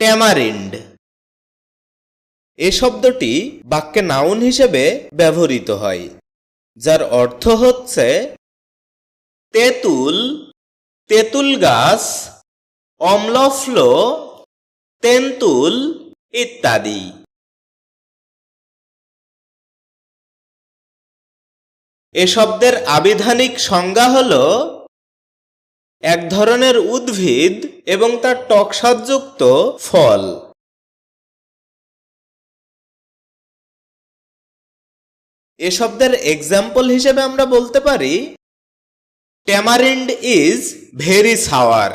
Tamarind. এ শব্দটি বাক্যে noun হিসেবে ব্যবহৃত হয়, যার অর্থ হচ্ছে তেঁতুল তেঁতুল গাছ, অম্লফ্ল তেন্তুল ইত্যাদি। এ শব্দের আবিধানিক সংজ্ঞা হল এক ধরনের উদ্ভিদ এবং তার টকস্বাদযুক্ত ফল। এ শব্দের এক্সাম্পল হিসেবে আমরা বলতে পারি ট্যামারিন্ড ইজ ভেরি সাওয়ার